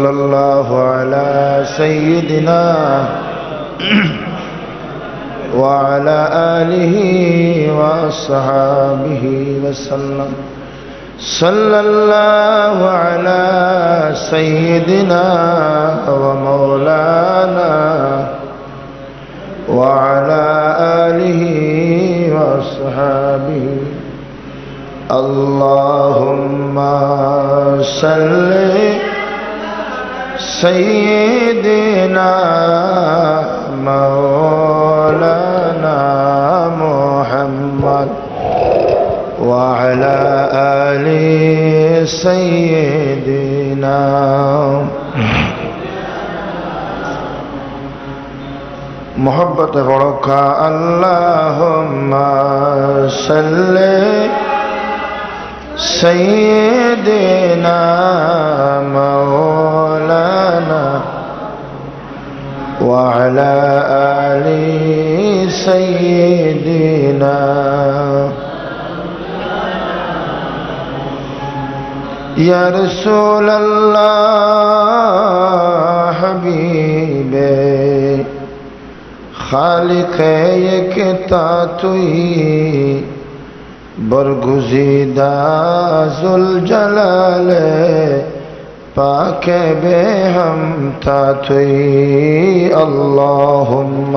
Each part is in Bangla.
صلى الله على سيدنا وعلى آله وأصحابه وسلم. صلى الله على سيدنا ومولانا وعلى آله وأصحابه. اللهم صل سيدنا مولانا محمد وعلى آل سيدنا محبت بڑکا اللهم صل سيدنا مولانا سيدنا يا رسول الله حبيبي خالق يكتا توي برگزیدہ ذوالجلال پاک بے ہم تا توی اللہم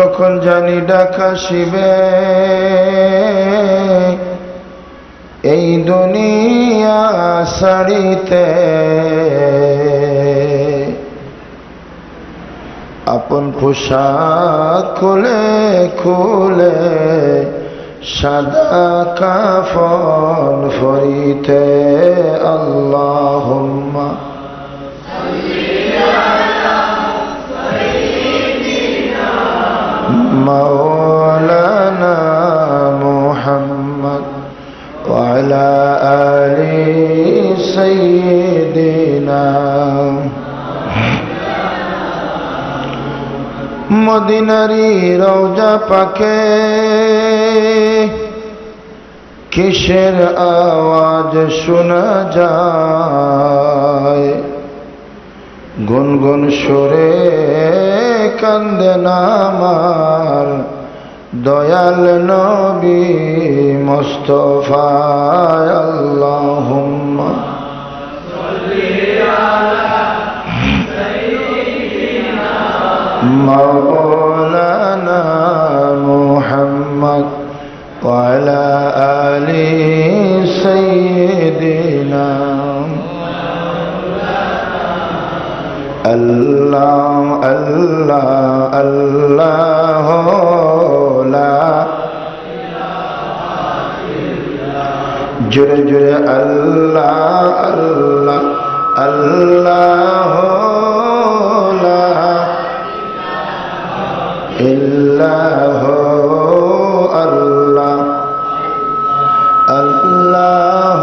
কখন জানি ডাকা শিবে এই দুনিয়া সারিতে আপন পোশাক খুলে খুলে সাদা কাফন ফরিতে আল্লাহুম্মা مولانا محمد وعلى آل سيدنا মদিনারি রওজা পাকে কিসের আওয়াজ শোনা যায় গুনগুন সুরে কান্দে আমার দয়াল নবী মোস্তফায় আল্লাহুম্মা। আল্লাহ আল্লাহ আল্লাহ ইল্লাহ আল্লাহ আল্লাহ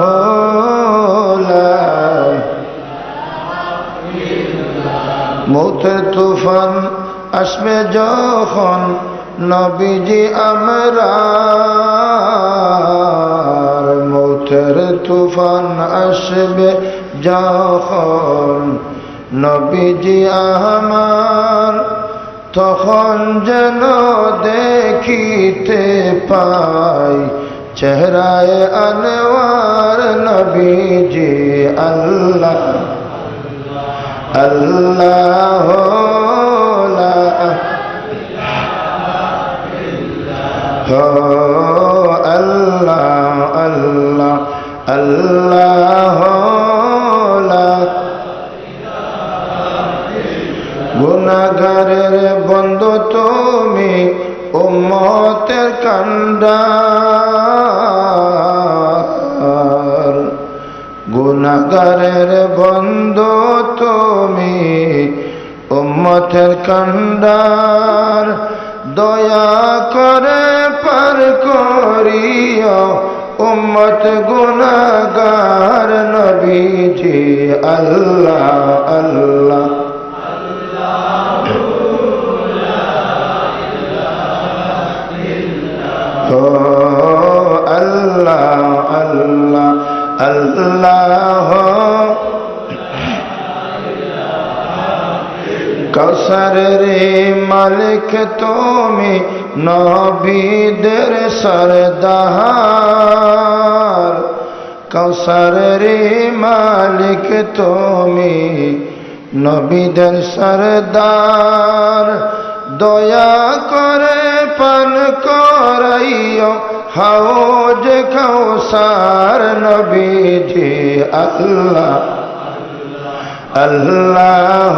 মৌতের তুফান আসবে যখন নবীজি আমরা মৌতের তুফান আসবে যখন নবীজি আমার তখন যেন দেখিতে পাই চেহারায় আনওয়ার নবীজি আল্লাহ। আল্লাহ লা আল্লাহ আল্লাহ আল্লাহ গুণাগারের বন্ধু তুমি উম্মতের কান্ডার গুণাগারের বন্ধু তুমি উম্মতের কান্ডার দয়া করে পার করিও উম্মত গুণাগার নবীজি আল্লাহ আল্লাহ। ও আল্লাহ আল্লাহ। আল্লাহ কৌসরের মালিক, তুমি নবীদের সরদার। কৌসরের মালিক, তুমি নবীদের সরদার। দয়া করে পান করাইও হাউজ কৌসার নবীজি, আল্লাহ। আল্লাহ।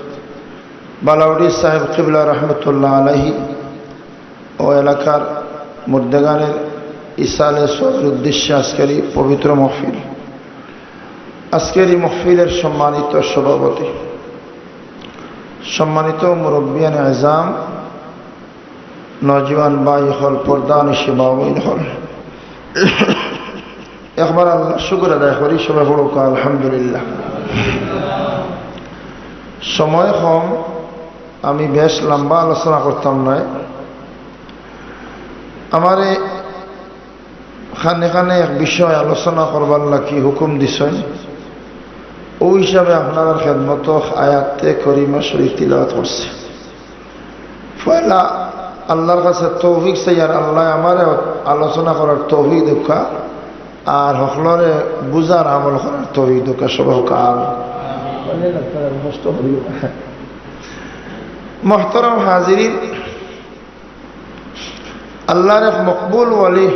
বালাউডি সাহেব কিবলা রহমতুল্লাহ আলহি ও এলাকার মুর্দেগানের ইসালে সবের উদ্দেশ্যে আজকের এই পবিত্র মহফিল। আজকের এই মহফিলের সম্মানিত সভাপতি, সম্মানিত মুরব্বিয়ান আজাম নজওয়ান বাই হল প্রদান সেবাবইন হল। একবার আল্লাহ শুক্র আদায় করি, সবাই বড় আলহামদুলিল্লাহ। সময় কম আমি বেশ লম্বা আলোচনা করতাম নয় আমার খানে খানে এক বিষয় আলোচনা করবার লাগি হুকুম দিছেন। ও হিসাবে আপনার খেদমত আয়াতে করিমা শরীফ তিলাওয়াত করছে। পয়লা আল্লাহর কাছে তৌফিক চাইয়ার আল্লাহ আমার আলোচনা করার তৌফিক দেখা আর সকলরে বুঝার আমল করার তৌফিক দেখা সব কাল মহতরম হাজিরিন আল্লাহর এক মকবুল ওয়ালি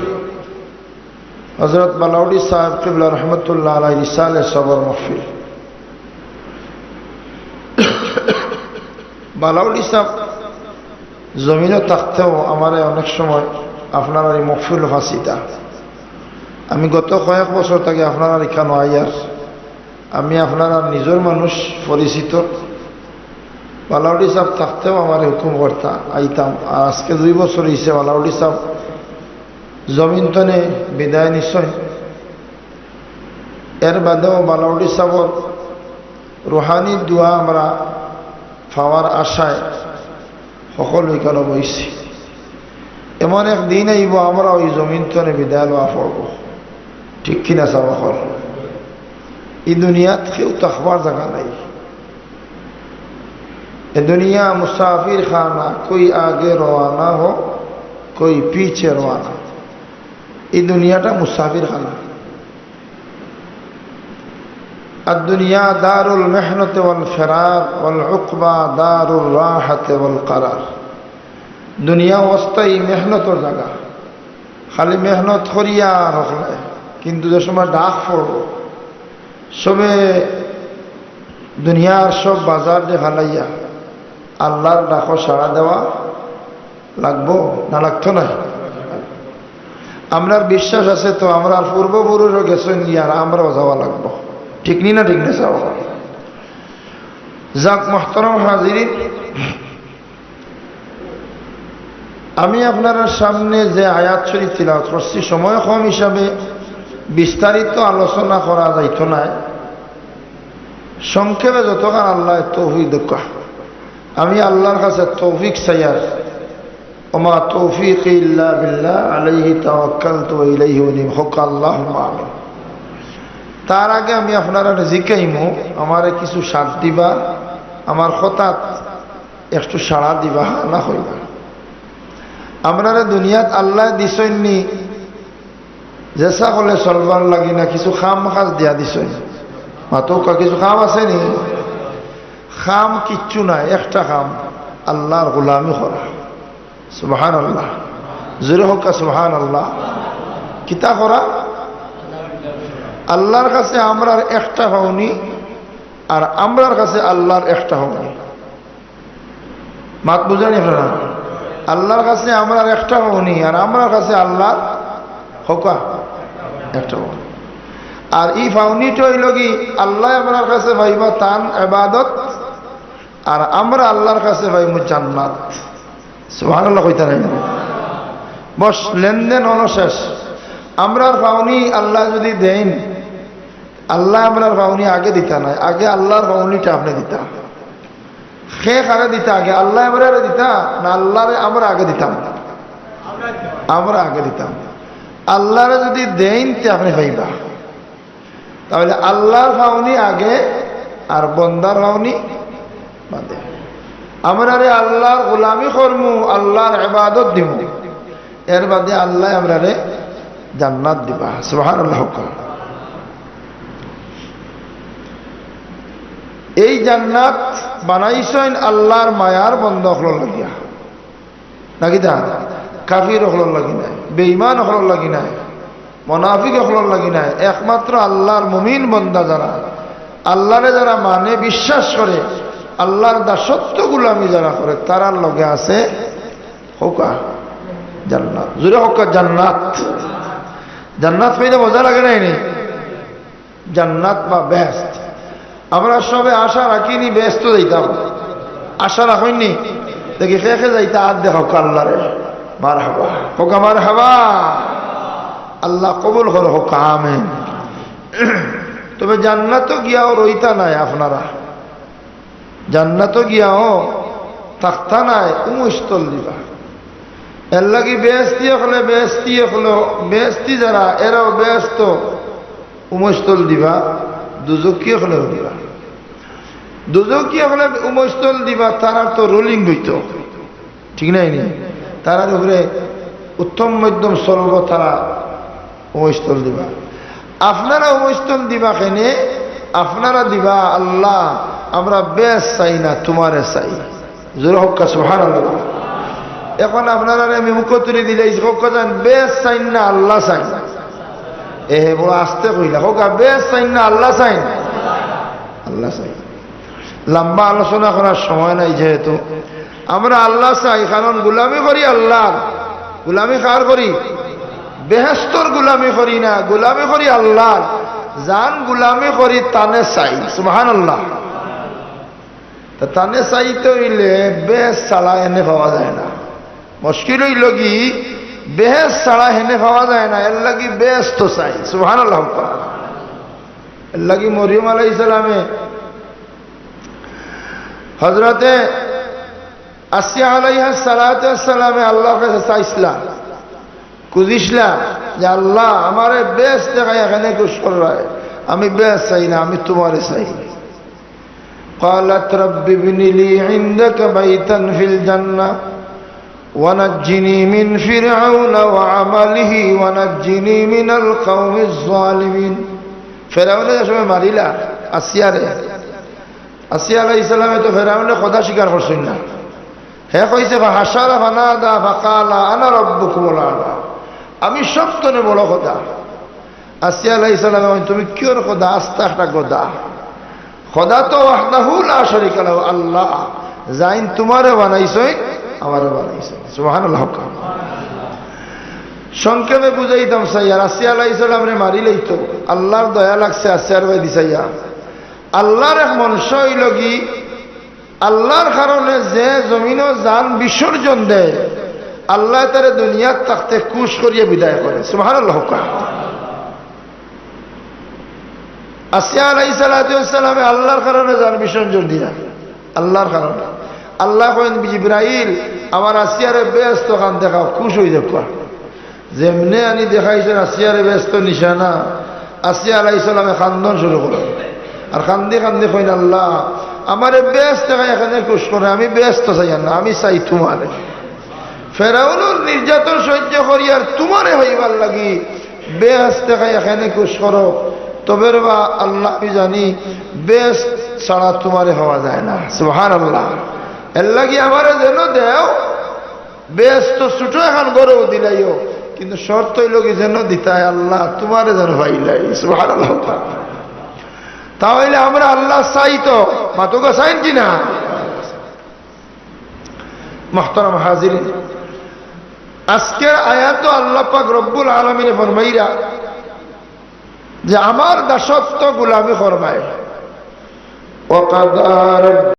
হজরত বালাউডি সাহেব কিবলা রহমতুল্লাহ আলাই রিসালে সবর মহফিল বালাউডি সাহেব জমিনে থাকতেও আমার অনেক সময় আপনার এই মকফিল ফাঁসিটা আমি গত কয়েক বছর থেকে আপনার এখানে আইয়ার আমি আপনারা নিজের মানুষ পরিচিত বালাউডি সাহেব থাকতেও আমার হুকুম করতা আইতাম। আর আজকে দুই বছর হয়েছে বালাউডি সাহেব জমিন তনে বিদায় নিশ্চয়। এর বাদেও বালাউডি সাহেবর রুহানি দোয়া আমরা পাওয়ার আশায় সকল এখানে বইছি। এমন এক দিন আইব আমরা ওই জমিন তনে বিদায় লওয়া পড়ব। ঠিক কিনা চাওয়া এই দুনিয়াত কেউ তাকবার জায়গা নাই। یہ دنیا مسافر خانہ، کوئی آگے روانہ ہو، کوئی پیچھے روانہ۔ یہ دنیا دنیاٹا مسافر خانہ۔ الدنیا دار المحنت والفراغ والعقبہ دار الراحت والقرار۔ دنیا وسطی محنتর জায়গা খালি মেহনত করিয়া রাখলে কিন্তু যে সময় ডাক পড়ব সবে দুনিয়ার সব بازار دے خالیہ আল্লাহর ডাকো সাড়া দেওয়া লাগবো? না লাগতো না? আমরার বিশ্বাস আছে তো, আমরা পূর্বপুরুষও গেছেন গিয়ার আমরাও যাওয়া লাগবো। ঠিক নি না ঠিক না যাওয়া যাক, মহতরম হাজির আমি আপনার সামনে যে আয়াত শরীফ তিলাওয়াত করছি, সময় কম হিসাবে বিস্তারিত আলোচনা করা যাইত না। সংক্ষেপে যতক্ষণ আল্লাহ তৌফিক দোকা আমি আল্লাহর কাছে তৌফিক চাইয়ার ওমা তৌফিক ইল্লা বিল্লাহ, আলাইহি তাওয়াক্কালতু ওয়া ইলাইহি উনিব। হক আল্লাহ তার আগে আমি আপনারা জিকাইমু। আমারে কিছু সাথ দিবা, আমার হঠাৎ একটু সাড়া দিবা, না হইবা। আপনারা দুনিয়াত আল্লাহ দিছইনি জেসা করলে চলবার লাগি না, কিছু খাম খাজ দিয়া দিছই মাতকা কিছু খাম আছে নি খাম কিচ্ছু নাই, একটা খাম আল্লাহর গোলামি করা। সুবাহান আল্লাহ জোরে হোক সুবাহান আল্লাহ কিতা করা? আল্লাহর কাছে আমরার একটা হওনি আর আমরার কাছে আল্লাহর একটা হওনি। মাত বুঝানি আপনারা? আল্লাহর কাছে আমরার একটা হওনি আর আমরার কাছে আল্লাহর হকা একটা হওনি। আর ই ফাউনিটা হইল কি, আল্লাহ আমরার কাছে ভাইবা তান এবাদত আর আমরা আল্লাহর কাছে ভাইমু জান্নাত। সুবহানাল্লাহ কইতা নাই। বস, লেনদেন অনশেষ। আমরার পাওনি আল্লাহ যদি দেন, আল্লাহ আমরার পাওনি আগে দিতা নাই। আগে আল্লাহর পাওনিটা আপনি দিতা। শেখ আগে দিতা আগে? আল্লাহ আমরা দিতা না আল্লাহরে আমরা আগে দিতাম? আমরা আগে দিতাম। আল্লাহরে যদি দেন তে আপনি পাইবা তাহলে আল্লাহর পাওনি আগে আর বন্দার পাওনি বাদে আমরা রে আল্লাহর গোলামি করমু, আল্লাহর এবাদত দিব এর বাদে আল্লাহ আমরা রে জান্নাত দিবা সুহান আল্লাহ এই জান্নাত বানাইছেন আল্লাহর মায়ার বন্ধ হল লাগিয়া। নাকি দা কাফির হল লাগি নাই বেইমান হল লাগি নাই, মনাফিক হল লাগি নাই, একমাত্র আল্লাহর মুমিন বন্দা যারা। আল্লাহরে যারা মানে বিশ্বাস করে আল্লাহর দাসত্ব গুলামি যারা করে, তারার লগে আছে হোকা, জান্নাত। জুড়ে হোক, জান্নাত। জান্নাত পেলে মজা লাগে নাই নি? জান্নাত বা ব্যস্ত। আমরা সবে আশা রাখিনি, ব্যস্ত যাইতাম। আশা রাখইনি? দেখি খে যাইতা আর দেখো আল্লাহরে। মার হাবা হোক আমার হাবা আল্লাহ কবুল করো, হোক, আমেন। তবে জান্নাত গিয়াও রইতা নাই আপনারা। জান্নাত গিয়াও থাকতা নাই উমস্থল দিবা। এর লাগি বেস্তি হলে বেস্তি হলো বেস্তি যারা, এরাও ব্যস্ত উমস্থল দিবা দুজকীয় হলেও দিবা। দুজকীয় হলে উমস্থল দিবা, তারা তো রোলিং হইত। ঠিক নাই নি? তারার উপরে উত্তম মধ্যম চলব তারা উমস্থল দিবা। আপনারা উমস্থল দিবা কেনে? আপনারা দিবা আল্লাহ। আমরা বেশ চাই না, তোমারে চাই। জোর হক্কা সুহান এখন আপনারা আমি মুখ তুলে দিলে যান বেশ চাই না, আল্লাহ চাই। এ হে বড় আসতে কইলা, হোক বেশ চাই না, আল্লাহ চাই। আল্লাহ চাই। লম্বা আলোচনা করার সময় নাই যেহেতু। আমরা আল্লাহ চাই, কারণ গুলামি করি আল্লাহ। গুলামি কার করি? বেহেস্তর গুলামি করি না, গুলামি করি আল্লাহ। জান গুলামি করি, তানে চাই সুহান আল্লাহ তা তানে চাইতে হইলে বেশ ছাড়া এনে পাওয়া যায় না। মুশকিল হইল কি বেহেস ছাড়া হেনে পাওয়া যায় না, এর লাগি বেশ তো চাই সুহান আল্লাহ এর লাগি মরিয়ম আলাই ইসলামে হজরতে আসিয়া আলাইহা সালামে আল্লাহর কাছে চাইছিলাম কুদিসলাম যে আল্লাহ আমারে বেশ দেখাই এখানে কুস্কর রায় আমি বেশ চাই না, আমি তোমারে চাই قالت رب ابن لي عندك بيتا في الجنة ونجني من فرعون وعمله ونجني من القوم الظالمين ফেরাউনে সময় মারিলা আসিয়ারে আসিয়া আলাই ইসলামে তো ফেরাউনে কথা স্বীকার করছেন না হে কইছে হাসারা ফানাদা ফাকালা আনা রব্বুকুম আলা আমি সপ্তনে বড় কথা আসিয়া আলাই ইসলামে তুমি কিয়র কথা আস্তা একটা কথা খোদা তো ওয়াহদাহুল শরীক লাহু, আল্লাহ জাইন তোমারে বানাইছই আমারে বানাইছই সুবহানাল্লাহ সংক্ষেপে বুঝাইতাম সাইয়া আসিয়া আলাহ ইসলামরে মারিলেই তো আল্লাহর দয়া লাগছে আসিয়ার ভাই দিসাইয়া আল্লাহর এক মনুষ্য হইল কি? আল্লাহর কারণে যে জমিনও যান বিসর্জন দেয়, আল্লাহ তারে দুনিয়ার তাকতে কুশ করিয়ে বিদায় করে। সুবহানাল্লাহ আসিয়া আলাই সালামে আল্লাহর কারণে যান বিসর্জন দিয়া আল্লাহর কারণে। আল্লাহ কেন জিব্রাইল, আমার আসিয়ারে ব্যস্ত খান, দেখাও, খুশ হয়ে দেখবা যেমনে আনি দেখাইছেন, আসিয়ারে ব্যস্ত নিশানা। আসিয়া আলাই সালামে খান্দন শুরু করো আর খান্দি খান্দি কইন, আল্লাহ, আমারে ব্যস্ত এখানে খুশ করে, আমি ব্যস্ত চাই না, আমি চাই তোমারে। ফেরাউনুর নির্যাতন সহ্য করি আর তোমারে হইবার লাগি বেশ দেখাই এখানে খুশ করো। তবে বা আল্লাহ আমি জানি, বেশ ছাড়া তোমারে হওয়া যায় না। সুহান আল্লাহ এর কি আমারে যেন দেও, বেশ তো ছুটো এখন গরু দিলাইও, কিন্তু শর্ত হইল কি যেন দিতায় আল্লাহ তোমারে যেন ভাইলাই সুহান আল্লাহ তাহলে আমরা আল্লাহ চাই তো মাতুকা চাইন কিনা মহতরম হাজির আজকের আয়াত আল্লাহ পাক রব্বুল আলমিনে ফরমাইরা যে আমার দাসত্ব গুলামি ফরমায়